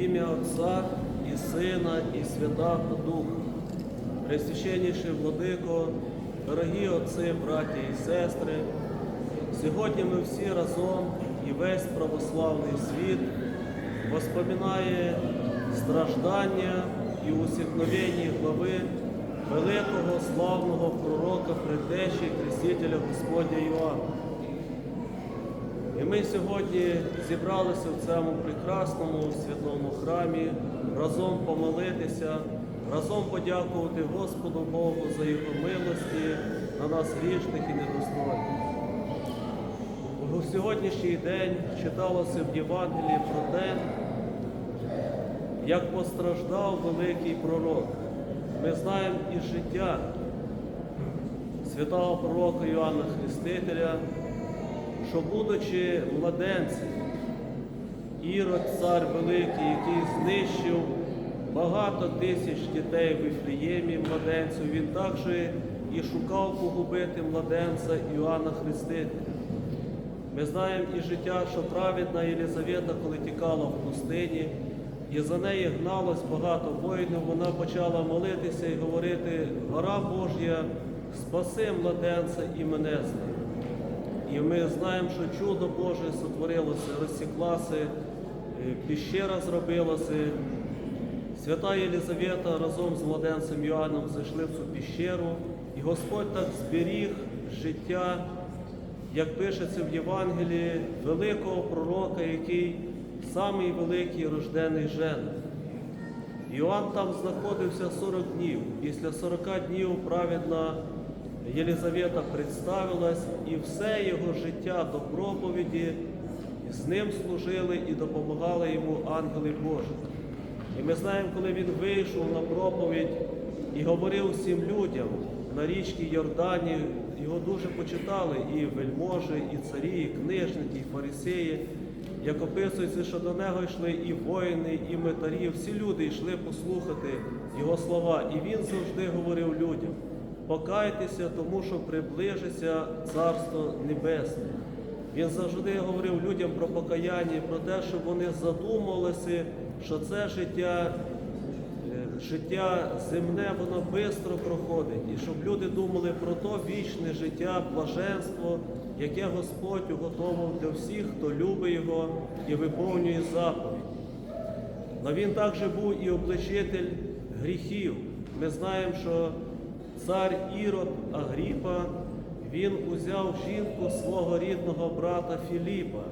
Ім'я Отця і Сина, і Святого Духа. Пресвященніший владико, дорогі отці, браті і сестри, сьогодні ми всі разом і весь православний світ воспоминає страждання і усікновення глави великого славного пророка, предтечі, Крестителя Господня Іоанна. І ми сьогодні зібралися в цьому прекрасному святому храмі разом помолитися, разом подякувати Господу Богу за Його милості на нас грішних і недостойних. У сьогоднішній день читалося в Євангелії про те, як постраждав великий пророк. Ми знаємо із життя святого пророка Іоанна Хрестителя, що, будучи младенцем, Ірод, цар великий, який знищив багато тисяч дітей в Іфліємі младенців, він також і шукав погубити младенця Іоанна Хрестителя. Ми знаємо і життя, що праведна Єлизавета, коли тікала в пустині, і за нею гналось багато воїнів, вона почала молитися і говорити, гора Божя, спаси младенця і мене з ним. І ми знаємо, що чудо Боже сотворилося, розсіклася, е, піщера зробилася. Свята Єлизавета разом з младенцем Йоанном зайшли в цю піщеру, і Господь так зберіг життя, як пишеться в Євангелії, великого пророка, який самий великий рождений жен. Іоанн там знаходився 40 днів. Після 40 днів праведна Єлизавета представилась, і все його життя до проповіді з ним служили і допомагали йому ангели Божі. І ми знаємо, коли він вийшов на проповідь і говорив всім людям на річці Йордані, його дуже почитали і вельможі, і царі, і книжники, і фарисеї. Як описується, що до нього йшли і воїни, і метарі, всі люди йшли послухати його слова. І він завжди говорив людям: покайтеся, тому що приближиться Царство Небесне. Він завжди говорив людям про покаяння, про те, щоб вони задумалися, що це життя, е, життя земне, воно швидко проходить, і щоб люди думали про то вічне життя, блаженство, яке Господь уготовив для всіх, хто любить його і виповнює заповідь. Но він також був і обличитель гріхів. Ми знаємо, що цар Ірод Агріпа, він узяв жінку свого рідного брата Філіпа.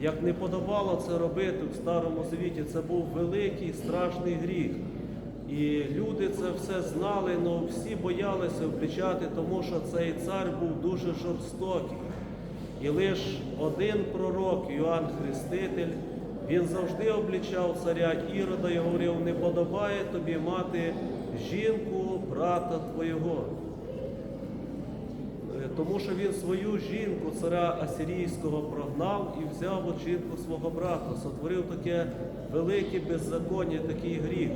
Як не подобало це робити в Старому Завіті, це був великий страшний гріх. І люди це все знали, але всі боялися обличати, тому що цей цар був дуже жорстокий. І лише один пророк, Йоанн Хреститель, він завжди облічав царя Ірода і говорив, не подобає тобі мати жінку брата твого. Е, Тому що він свою жінку, царя Асирійського, прогнав і взяв от жінку свого брата, сотворив таке велике беззаконня, такий гріх.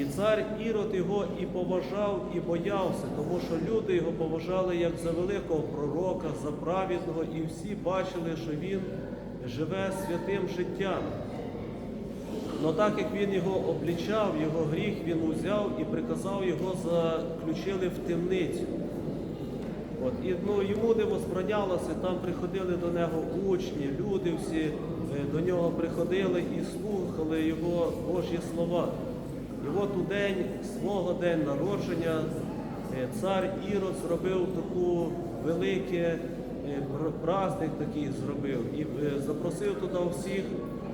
І цар Ірод його і поважав, і боявся, тому що люди його поважали як за великого пророка, за праведного, і всі бачили, що він живе святим життям. Но так як він його облічав, його гріх він узяв і приказав його заключили в темницю. От, і ну, йому не возбранялося, там приходили до нього учні, люди всі е, до нього приходили і слухали його Божі слова. І от у день свого день народження е, цар Ірод зробив таку велике праздник такий зробив і е, запросив туди всіх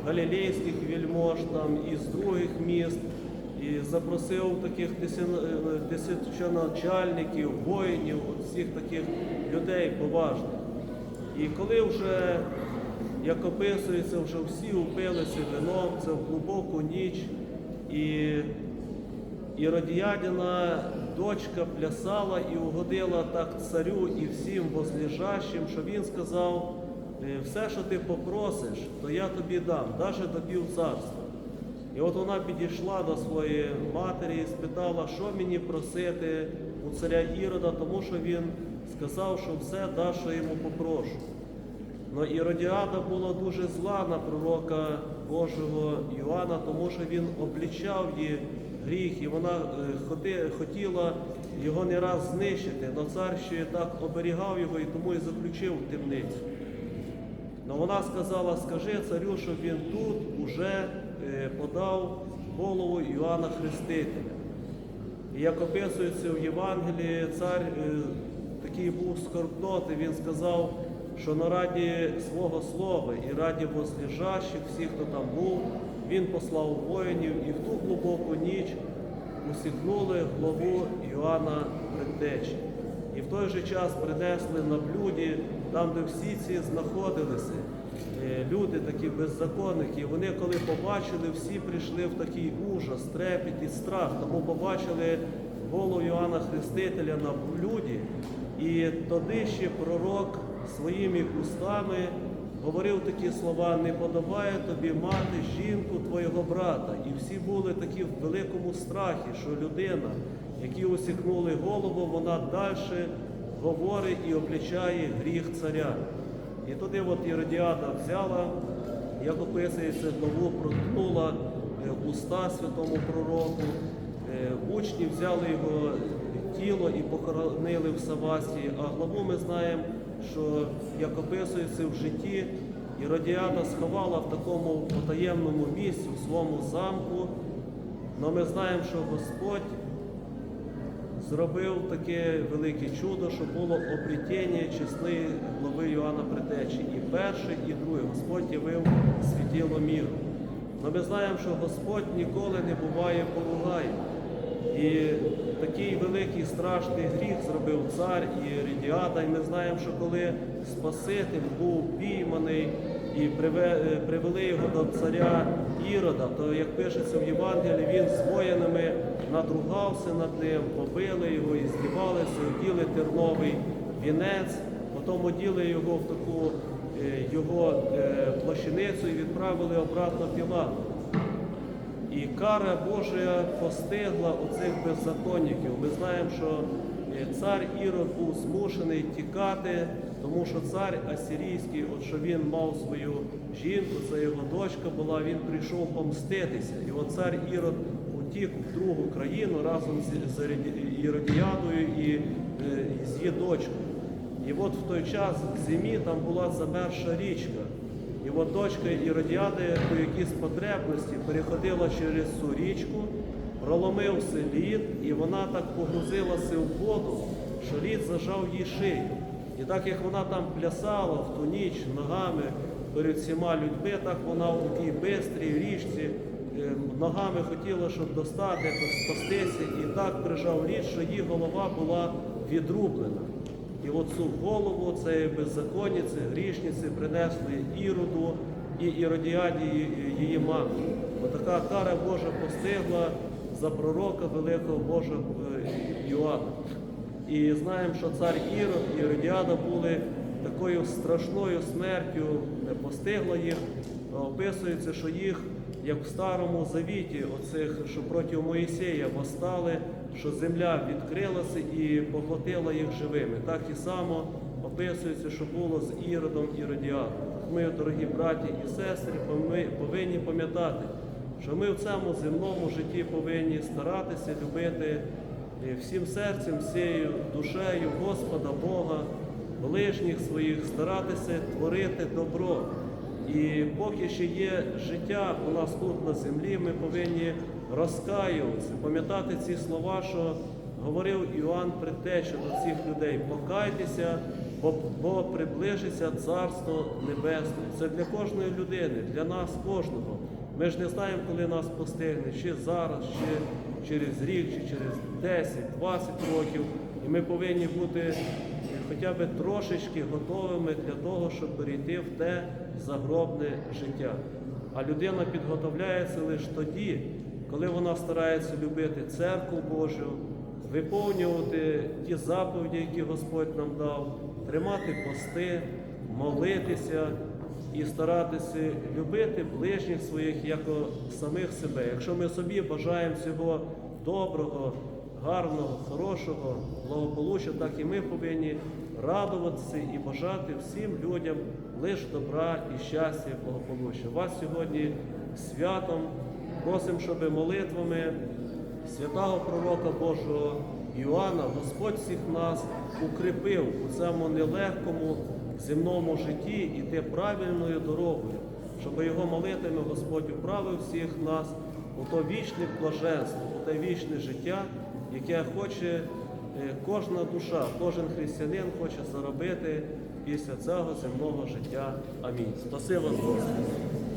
галілейських вельмож там із других міст, і запросив таких е, тисячоначальників, воїнів, всіх таких людей поважних. І коли вже, як описується, вже всі упилися вином, це в глибоку ніч, і Іродіядіна дочка плясала і угодила так царю і всім возлежащим, що він сказав, «Е, все, що ти попросиш, то я тобі дам, навіть до пів царства. І от вона підійшла до своєї матері і спитала, що мені просити у царя Ірода, тому що він сказав, що все дасть, що йому попрошу. Но Іродіада була дуже зла на пророка Божого Іоанна, тому що він облічав її гріх, і вона е, хотіла його не раз знищити. Но цар ще так оберігав його і тому і заключив в темницю. Но вона сказала, скажи царю, щоб він тут уже е, подав голову Іоанна Хрестителя. І як описується в Євангелії, цар е, такий був скорбнотий, він сказав, що на раді свого слова і раді возлежащих, всіх, хто там був, він послав воїнів і в ту глибоку ніч усікнули главу Іоанна Предтечі. І в той же час принесли на блюді, там, де всі ці знаходилися, е, люди такі беззаконники. Вони, коли побачили, всі прийшли в такий ужас, трепет і страх, тому побачили голову Іоанна Хрестителя на блюді. І тоді ще пророк своїми устами говорив такі слова: не подобає тобі мати жінку твого брата. І всі були такі в великому страхі, що людина, які усікнули голову, вона далі говорить і облічає гріх царя. І тоді от Іродіада взяла, як описується, главу проткнула е, уста святому пророку. Е, Учні взяли його тіло і похоронили в Савасії, а главу ми знаємо, що як описується в житті, Іродіада сховала в такому потаємному місці, в своєму замку. Але ми знаємо, що Господь зробив таке велике чудо, що було обретіння чесної глави Йоанна Предтечі. І перший, і другий Господь явив світіло міру. Але ми знаємо, що Господь ніколи не буває поругає. І такий великий страшний гріх зробив цар і Рідіада. І ми знаємо, що коли Спаситель був пійманий і е, привели його до царя Ірода, то як пишеться в Євангелії, він з воїнами надругався над ним, побили його і здівалися, оділи терновий вінець, потім оділи його в таку е, його е, плащаницю і відправили обратно в Пілату. І кара Божа постигла оцих беззаконників. Ми знаємо, що е, цар Ірод був змушений тікати, тому що цар Асирійський, от що він мав свою жінку, це його дочка була, він прийшов помститися. І от цар Ірод утік в другу країну разом з, Іродіадою і е, з її дочкою. І от в той час в зимі там була замерша річка. От Іродіади по якійсь потребності переходила через цю річку, проломився лід, і вона так погрузилася в воду, що лід зажав їй шию. І так як вона там плясала в ту ніч ногами перед всіма людьми, так вона в такій бистрій річці е, ногами хотіла, щоб достати, спастися, і так прижав лід, що її голова була відрублена. І оцю голову цієї беззаконниці, грішниці принесли Іроду і Іродіаді її- мамі. Отака кара Божа постигла за пророка великого Божого е, Іоанна. І знаємо, що цар Ірод і Іродіада були такою страшною смертю, не постигла їх. Описується, що їх, як в Старому Завіті, оцих, що проти Моїсея восстали, що земля відкрилася і поглотила їх живими. Так і само описується, що було з Іродом і Іродіадом. Ми, дорогі браті і сестри, повинні пам'ятати, що ми в цьому земному житті повинні старатися любити е, всім серцем, всією душею Господа Бога, ближніх своїх, старатися творити добро. І поки ще є життя у нас тут на землі, ми повинні розкаюватися, пам'ятати ці слова, що говорив Іоанн Предтеча до цих людей. Покайтеся, бо, бо приближиться Царство Небесне. Це для кожної людини, для нас кожного. Ми ж не знаємо, коли нас постигне, чи зараз, чи через рік, чи через 10, 20 років. І ми повинні бути хоча б трошечки готовими для того, щоб перейти в те загробне життя. А людина підготовляється лише тоді, коли вона старається любити церкву Божу, виповнювати ті заповіді, які Господь нам дав, тримати пости, молитися і старатися любити ближніх своїх як самих себе. Якщо ми собі бажаємо всього доброго, гарного, хорошого, благополуччя, так і ми повинні радуватися і бажати всім людям лише добра і щастя, і благополуччя. Вас сьогодні святом просимо, щоб молитвами святого пророка Божого Іоанна Господь всіх нас укріпив у цьому нелегкому земному житті іти правильною дорогою, щоб його молитвами Господь управив всіх нас у то вічне блаженство, у те вічне життя, яке хоче е, кожна душа, кожен християнин хоче заробити після цього земного життя. Амінь. Спасибо Господи.